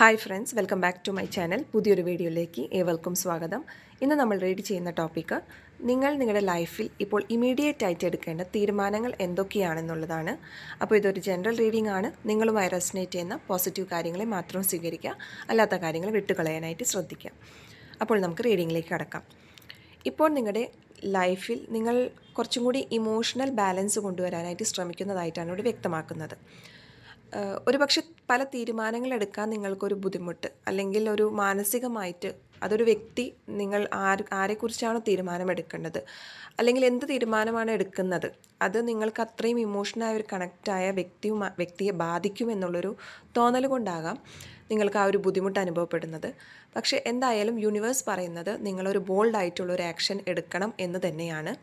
Hi friends welcome back to my channel പുതിയൊരു വീഡിയോയിലേക്ക് ഏവർക്കും സ്വാഗതം. ഇന്ന് നമ്മൾ റീഡ് ചെയ്യുന്ന ടോപ്പിക്ക് നിങ്ങൾ നിങ്ങളുടെ ലൈഫിൽ ഇപ്പോൾ ഇമീഡിയറ്റ് ആയിട്ട് എടുക്കേണ്ട തീരുമാനങ്ങൾ എന്തൊക്കെയാണെന്നുള്ളതാണ്. അപ്പോൾ ഇതൊരു ജനറൽ റീഡിംഗ് ആണ്. നിങ്ങളുമായി റെസിനേറ്റ് ചെയ്യുന്ന പോസിറ്റീവ് കാര്യങ്ങളെ മാത്രം സ്വീകരിക്കുക. അല്ലാത്ത കാര്യങ്ങൾ വിട്ടുകളയാനായിട്ട് ശ്രദ്ധിക്കുക. അപ്പോൾ നമുക്ക് റീഡിങ്ങിലേക്ക് കടക്കാം. ഇപ്പോൾ നിങ്ങളുടെ ലൈഫിൽ നിങ്ങൾ കുറച്ചും കൂടി ഇമോഷണൽ ബാലൻസ് കൊണ്ടുവരാനായിട്ട് ശ്രമിക്കുന്നതായിട്ടാണ് ഇവിടെ വ്യക്തമാക്കുന്നത്. ഒരുപക്ഷെ പല തീരുമാനങ്ങൾ എടുക്കാൻ നിങ്ങൾക്കൊരു ബുദ്ധിമുട്ട് അല്ലെങ്കിൽ ഒരു മാനസികമായിട്ട് അതൊരു വ്യക്തി നിങ്ങൾ ആര് ആരെക്കുറിച്ചാണോ തീരുമാനമെടുക്കേണ്ടത് അല്ലെങ്കിൽ എന്ത് തീരുമാനമാണ് എടുക്കുന്നത്? അത് നിങ്ങൾക്ക് അത്രയും ഇമോഷണലായ ഒരു കണക്റ്റായ വ്യക്തിയുമായി വ്യക്തിയെ ബാധിക്കും എന്നുള്ളൊരു തോന്നൽ കൊണ്ടാകാം നിങ്ങൾക്ക് ആ ഒരു ബുദ്ധിമുട്ട് അനുഭവപ്പെടുന്നത്. പക്ഷേ എന്തായാലും യൂണിവേഴ്സ് പറയുന്നത് നിങ്ങളൊരു ബോൾഡ് ആയിട്ടുള്ള ഒരു ആക്ഷൻ എടുക്കണം എന്ന് തന്നെയാണ്.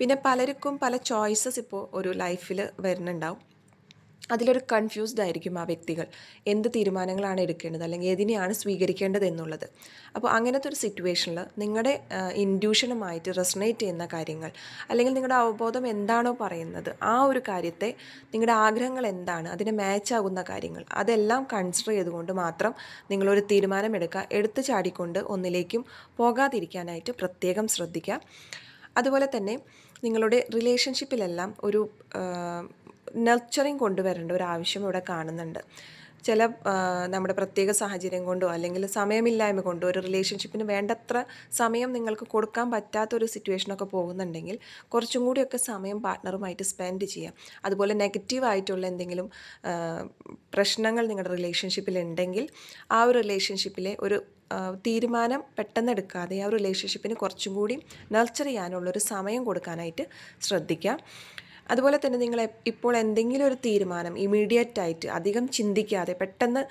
പിന്നെ പലർക്കും പല ചോയ്സസ് ഇപ്പോൾ ഒരു ലൈഫിൽ വരുന്നുണ്ടാവും. അതിലൊരു കൺഫ്യൂസ്ഡ് ആയിരിക്കും ആ വ്യക്തികൾ. എന്ത് തീരുമാനങ്ങളാണ് എടുക്കേണ്ടത്? അല്ലെങ്കിൽ ഏതിനെയാണ് സ്വീകരിക്കേണ്ടത് എന്നുള്ളത്. അപ്പോൾ അങ്ങനത്തെ ഒരു സിറ്റുവേഷനിൽ നിങ്ങളുടെ ഇൻഡ്യൂഷനുമായിട്ട് റെസണേറ്റ് ചെയ്യുന്ന കാര്യങ്ങൾ അല്ലെങ്കിൽ നിങ്ങളുടെ അവബോധം എന്താണോ പറയുന്നത് ആ ഒരു കാര്യത്തെ നിങ്ങളുടെ ആഗ്രഹങ്ങൾ എന്താണ് അതിനെ മാച്ച് ആകുന്ന കാര്യങ്ങൾ അതെല്ലാം കൺസിഡർ ചെയ്തുകൊണ്ട് മാത്രം നിങ്ങളൊരു തീരുമാനം എടുക്കുക എടുത്തു ചാടിക്കൊണ്ട് ഒന്നിലേക്കും പോകാതിരിക്കാനായിട്ട് പ്രത്യേകം ശ്രദ്ധിക്കുക. അതുപോലെ തന്നെ നിങ്ങളുടെ റിലേഷൻഷിപ്പിലെല്ലാം ഒരു നർച്ചറിങ് കൊണ്ടുവരേണ്ട ഒരു ആവശ്യം ഇവിടെ കാണുന്നുണ്ട്. ചില നമ്മുടെ പ്രത്യേക സാഹചര്യം കൊണ്ടോ അല്ലെങ്കിൽ സമയമില്ലായ്മ കൊണ്ടോ ഒരു റിലേഷൻഷിപ്പിന് വേണ്ടത്ര സമയം നിങ്ങൾക്ക് കൊടുക്കാൻ പറ്റാത്തൊരു സിറ്റുവേഷനൊക്കെ പോകുന്നുണ്ടെങ്കിൽ കുറച്ചും കൂടിയൊക്കെ സമയം പാർട്ട്ണറുമായിട്ട് സ്പെൻഡ് ചെയ്യാം. അതുപോലെ നെഗറ്റീവായിട്ടുള്ള എന്തെങ്കിലും പ്രശ്നങ്ങൾ നിങ്ങളുടെ റിലേഷൻഷിപ്പിൽ ഉണ്ടെങ്കിൽ ആ ഒരു റിലേഷൻഷിപ്പിലെ ഒരു തീരുമാനം പെട്ടെന്ന് എടുക്കാതെ ആ റിലേഷൻഷിപ്പിന് കുറച്ചും കൂടി നർച്ചർ ചെയ്യാനുള്ളൊരു സമയം കൊടുക്കാനായിട്ട് ശ്രദ്ധിക്കാം. അതുപോലെ തന്നെ നിങ്ങൾ ഇപ്പോൾ എന്തെങ്കിലും ഒരു തീരുമാനം ഇമീഡിയറ്റ് ആയിട്ട് അധികം ചിന്തിക്കാതെ പെട്ടെന്ന്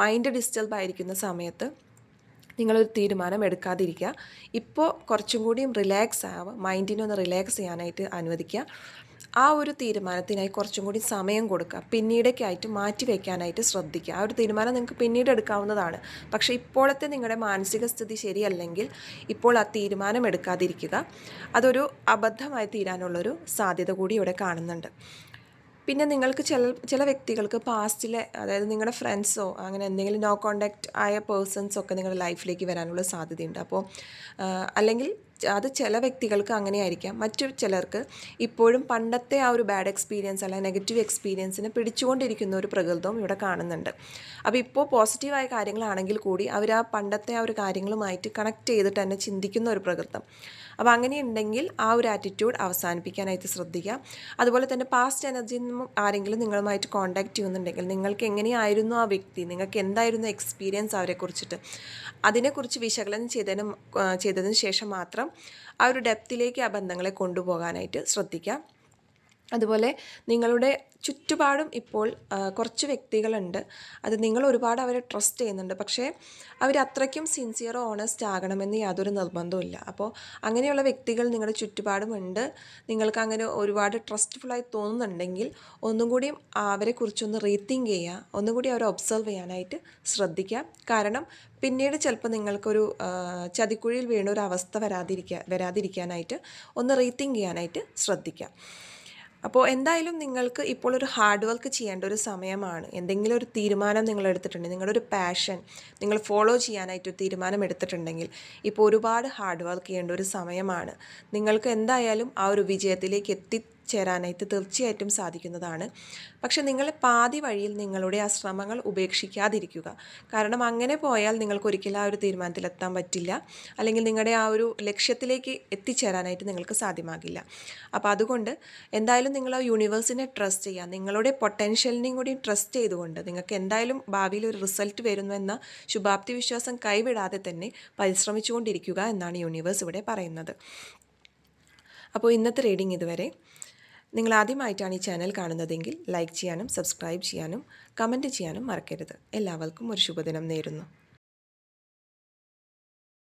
മൈൻഡ് ഡിസ്റ്റർബ് ആയിരിക്കുന്ന സമയത്ത് നിങ്ങളൊരു തീരുമാനം എടുക്കാതിരിക്കുക. ഇപ്പോൾ കുറച്ചും കൂടിയും റിലാക്സ് ആവുക. മൈൻഡിനെ ഒന്ന് റിലാക്സ് ചെയ്യാനായിട്ട് അനുവദിക്കുക. ആ ഒരു തീരുമാനത്തിനായി കുറച്ചും കൂടി സമയം കൊടുക്കുക. പിന്നീടൊക്കെയായിട്ട് മാറ്റി വയ്ക്കാനായിട്ട് ശ്രദ്ധിക്കുക. ആ ഒരു തീരുമാനം നിങ്ങൾക്ക് പിന്നീട് എടുക്കാവുന്നതാണ്. പക്ഷേ ഇപ്പോഴത്തെ നിങ്ങളുടെ മാനസിക സ്ഥിതി ശരിയല്ലെങ്കിൽ ഇപ്പോൾ ആ തീരുമാനം എടുക്കാതിരിക്കുക അതൊരു അബദ്ധമായി തീരാനുള്ളൊരു സാധ്യത കൂടി ഇവിടെ കാണുന്നുണ്ട്. പിന്നെ നിങ്ങൾക്ക് ചില ചില വ്യക്തികൾക്ക് പാസ്റ്റിലെ അതായത് നിങ്ങളുടെ ഫ്രണ്ട്സോ അങ്ങനെ എന്തെങ്കിലും നോ കോണ്ടാക്റ്റ് ആയ പേഴ്സൺസ് ഒക്കെ നിങ്ങളുടെ ലൈഫിലേക്ക് വരാനുള്ള സാധ്യതയുണ്ട്. അപ്പോൾ അല്ലെങ്കിൽ അത് ചില വ്യക്തികൾക്ക് അങ്ങനെ ആയിരിക്കാം മറ്റു ചിലർക്ക് ഇപ്പോഴും പണ്ടത്തെ ആ ഒരു ബാഡ് എക്സ്പീരിയൻസ് അല്ലെങ്കിൽ നെഗറ്റീവ് എക്സ്പീരിയൻസിനെ പിടിച്ചുകൊണ്ടിരിക്കുന്ന ഒരു പ്രകൃതവും ഇവിടെ കാണുന്നുണ്ട്. അപ്പോൾ ഇപ്പോൾ പോസിറ്റീവായ കാര്യങ്ങളാണെങ്കിൽ കൂടി അവർ ആ പണ്ടത്തെ ആ ഒരു കാര്യങ്ങളുമായിട്ട് കണക്ട് ചെയ്തിട്ട് തന്നെ ചിന്തിക്കുന്ന ഒരു പ്രകൃതം. അപ്പോൾ അങ്ങനെയുണ്ടെങ്കിൽ ആ ഒരു ആറ്റിറ്റ്യൂഡ് അവസാനിപ്പിക്കാനായിട്ട് ശ്രദ്ധിക്കുക. അതുപോലെ തന്നെ പാസ്റ്റ് നിന്നും ആരെങ്കിലും നിങ്ങളുമായിട്ട് കോണ്ടാക്ട് ചെയ്യുന്നുണ്ടെങ്കിൽ നിങ്ങൾക്ക് എങ്ങനെയായിരുന്നു ആ വ്യക്തി നിങ്ങൾക്ക് എന്തായിരുന്നു എക്സ്പീരിയൻസ് അവരെക്കുറിച്ചിട്ട്? അതിനെക്കുറിച്ച് വിശകലനം ചെയ്തതിനും ചെയ്തതിന് ശേഷം മാത്രം ആ ഒരു ഡെപ്തിലേക്ക് ആ ബന്ധങ്ങളെ കൊണ്ടുപോകാനായിട്ട് ശ്രദ്ധിക്കുക അതുപോലെ നിങ്ങളുടെ ചുറ്റുപാടും ഇപ്പോൾ കുറച്ച് വ്യക്തികളുണ്ട്. അത് നിങ്ങൾ ഒരുപാട് അവരെ ട്രസ്റ്റ് ചെയ്യുന്നുണ്ട്. പക്ഷേ അവർ അത്രയ്ക്കും സിൻസിയറോ ഓണസ്റ്റ് ആകണമെന്ന് യാതൊരു നിർബന്ധവുമില്ല അപ്പോൾ അങ്ങനെയുള്ള വ്യക്തികൾ നിങ്ങളുടെ ചുറ്റുപാടുമുണ്ട് നിങ്ങൾക്ക് അങ്ങനെ ഒരുപാട് ട്രസ്റ്റ്ഫുള്ളായി തോന്നുന്നുണ്ടെങ്കിൽ ഒന്നും കൂടി അവരെക്കുറിച്ചൊന്ന് റീത്തിങ്ക് ചെയ്യുക ഒന്നും കൂടി അവരെ ഒബ്സർവ് ചെയ്യാനായിട്ട് ശ്രദ്ധിക്കുക കാരണം പിന്നീട് ചിലപ്പോൾ നിങ്ങൾക്കൊരു ചതിക്കുഴിയിൽ വീണ ഒരു അവസ്ഥ വരാതിരിക്കുക വരാതിരിക്കാനായിട്ട് ഒന്ന് റീത്തിങ്ക് ചെയ്യാനായിട്ട് ശ്രദ്ധിക്കുക അപ്പോൾ എന്തായാലും നിങ്ങൾക്ക് ഇപ്പോൾ ഒരു ഹാർഡ് വർക്ക് ചെയ്യേണ്ട ഒരു സമയമാണ്. എന്തെങ്കിലും ഒരു തീരുമാനം നിങ്ങൾ എടുത്തിട്ടുണ്ടെങ്കിൽ നിങ്ങളുടെ ഒരു പാഷൻ നിങ്ങൾ ഫോളോ ചെയ്യാനായിട്ട് തീരുമാനം എടുത്തിട്ടുണ്ടെങ്കിൽ ഇപ്പോൾ ഒരുപാട് ഹാർഡ് വർക്ക് ചെയ്യേണ്ട ഒരു സമയമാണ്. നിങ്ങൾക്ക് എന്തായാലും ആ ഒരു വിജയത്തിലേക്ക് എത്തിച്ചേരാനായിട്ട് തീർച്ചയായിട്ടും സാധിക്കുന്നതാണ്. പക്ഷെ നിങ്ങൾ പാതി വഴിയിൽ നിങ്ങളുടെ ആ ശ്രമങ്ങൾ ഉപേക്ഷിക്കാതിരിക്കുക. കാരണം അങ്ങനെ പോയാൽ നിങ്ങൾക്ക് ഒരിക്കലും ആ ഒരു തീരുമാനത്തിലെത്താൻ പറ്റില്ല. അല്ലെങ്കിൽ നിങ്ങളുടെ ആ ഒരു ലക്ഷ്യത്തിലേക്ക് എത്തിച്ചേരാനായിട്ട് നിങ്ങൾക്ക് സാധ്യമാകില്ല. അപ്പോൾ അതുകൊണ്ട് എന്തായാലും നിങ്ങൾ ആ യൂണിവേഴ്സിനെ ട്രസ്റ്റ് ചെയ്യുക. നിങ്ങളുടെ പൊട്ടൻഷ്യലിനെയും കൂടി ട്രസ്റ്റ് ചെയ്തുകൊണ്ട് നിങ്ങൾക്ക് എന്തായാലും ഭാവിയിൽ ഒരു റിസൾട്ട് വരുന്നു എന്ന ശുഭാപ്തി വിശ്വാസം കൈവിടാതെ തന്നെ പരിശ്രമിച്ചുകൊണ്ടിരിക്കുക എന്നാണ് യൂണിവേഴ്സ് ഇവിടെ പറയുന്നത്. അപ്പോൾ ഇന്നത്തെ റീഡിംഗ് ഇതുവരെ. നിങ്ങൾ ആദ്യമായിട്ടാണ് ഈ ചാനൽ കാണുന്നതെങ്കിൽ ലൈക്ക് ചെയ്യാനും സബ്സ്ക്രൈബ് ചെയ്യാനും കമന്റ് ചെയ്യാനും മറക്കരുത്. എല്ലാവർക്കും ഒരു ശുഭദിനം നേരുന്നു.